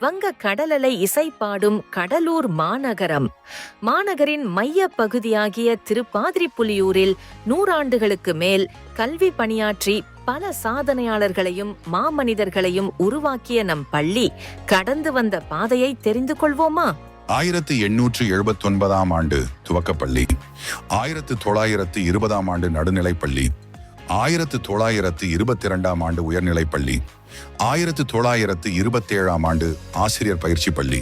வங்க கடலலை இசைப்பாடும் கடலூர் மாநகரம். மாநகரின் மைய பகுதியாகிய திருப்பாதிரிப்புலியூரில் நூறாண்டுகளுக்கு மேல் கல்வி பணியாற்றி பல சாதனையாளர்களையும் மாமனிதர்களையும் உருவாக்கிய நம் பள்ளி. கடந்து வந்த பாதையை தெரிந்து கொள்வோமா? ஆயிரத்து எண்ணூற்று எழுபத்தி ஒன்பதாம் ஆண்டு துவக்கப்பள்ளி ஆயிரத்து தொள்ளாயிரத்து இருபதாம் ஆண்டு நடுநிலைப்பள்ளி ஆயிரத்து தொள்ளாயிரத்து இருபத்தி இரண்டாம் ஆண்டு உயர்நிலைப்பள்ளி ஆயிரத்து தொள்ளாயிரத்து இருபத்தி ஏழாம் ஆண்டு ஆசிரியர் பயிற்சி பள்ளி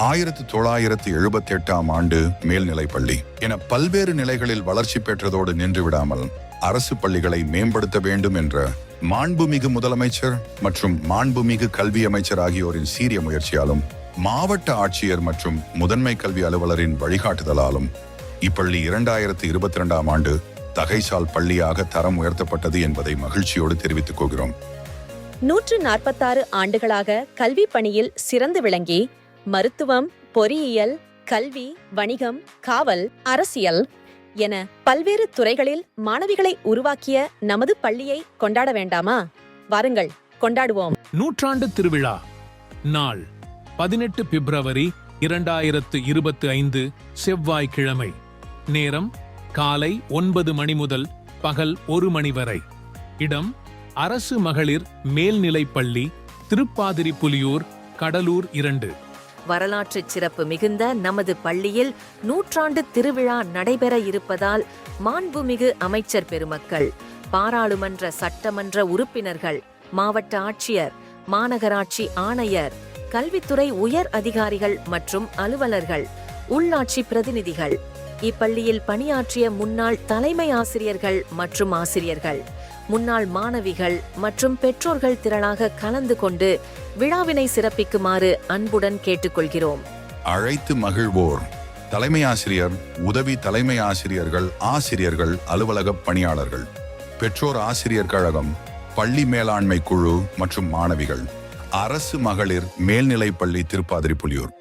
ஆயிரத்து தொள்ளாயிரத்து எழுபத்தி எட்டாம் ஆண்டு மேல்நிலைப்பள்ளி என பல்வேறு நிலைகளில் வளர்ச்சி பெற்றதோடு நின்று விடாமல் அரசு பள்ளிகளை மேம்படுத்த வேண்டும் என்ற மாண்புமிகு முதலமைச்சர் மற்றும் மாண்புமிகு கல்வி அமைச்சர் ஆகியோரின் சீரிய முயற்சியாலும் மாவட்ட ஆட்சியர் மற்றும் முதன்மை கல்வி அலுவலரின் வழிகாட்டுதலாலும் இப்பள்ளி இரண்டாயிரத்து இருபத்தி இரண்டாம் ஆண்டு தகைசால் பள்ளியாக தரம் உயர்த்தப்பட்டது என்பதை மகிழ்ச்சியோடு தெரிவித்துக் கொள்கிறோம். நூற்று நாற்பத்தாறு ஆண்டுகளாக கல்வி பணியில் சிறந்து விளங்கி மருத்துவம் பொறியியல் கல்வி வணிகம் காவல் அரசியல் என பல்வேறு துறைகளில் மாணவிகளை உருவாக்கிய நமது பள்ளியை கொண்டாட வேண்டாமா? வாருங்கள் கொண்டாடுவோம். நூற்றாண்டு திருவிழா நாள் பதினெட்டு பிப்ரவரி இரண்டாயிரத்து இருபத்தி ஐந்து செவ்வாய்க்கிழமை. நேரம் காலை ஒன்பது மணி முதல் பகல் ஒரு மணி வரை. இடம் அரசு மகளிர் மேல்நிலைப் பள்ளி திருப்பாதிரி புலியூர் கடலூர் இரண்டு. வரலாற்று சிறப்பு மிகுந்த நமது பள்ளியில் நூற்றாண்டு திருவிழா நடைபெற இருப்பதால் மாண்புமிகு அமைச்சர் பெருமக்கள் பாராளுமன்ற சட்டமன்ற உறுப்பினர்கள் மாவட்ட ஆட்சியர் மாநகராட்சி ஆணையர் கல்வித்துறை உயர் அதிகாரிகள் மற்றும் அலுவலர்கள் உள்ளாட்சி பிரதிநிதிகள் இப்பள்ளியில் பணியாற்றிய முன்னாள் தலைமை ஆசிரியர்கள் மற்றும் ஆசிரியர்கள் முன்னாள் மாணவிகள் மற்றும் பெற்றோர்கள் திரளாக கலந்து கொண்டு விழாவினை சிறப்பிக்குமாறு அன்புடன் கேட்டுக்கொள்கிறோம். அழைத்து மகிழ்வோர். தலைமை ஆசிரியர் உதவி தலைமை ஆசிரியர்கள் ஆசிரியர்கள் அலுவலக பணியாளர்கள் பெற்றோர் ஆசிரியர் கழகம் பள்ளி மேலாண்மை குழு மற்றும் மாணவிகள் அரசு மகளிர் மேல்நிலைப் பள்ளி திருப்பாதிரி புலியூர்.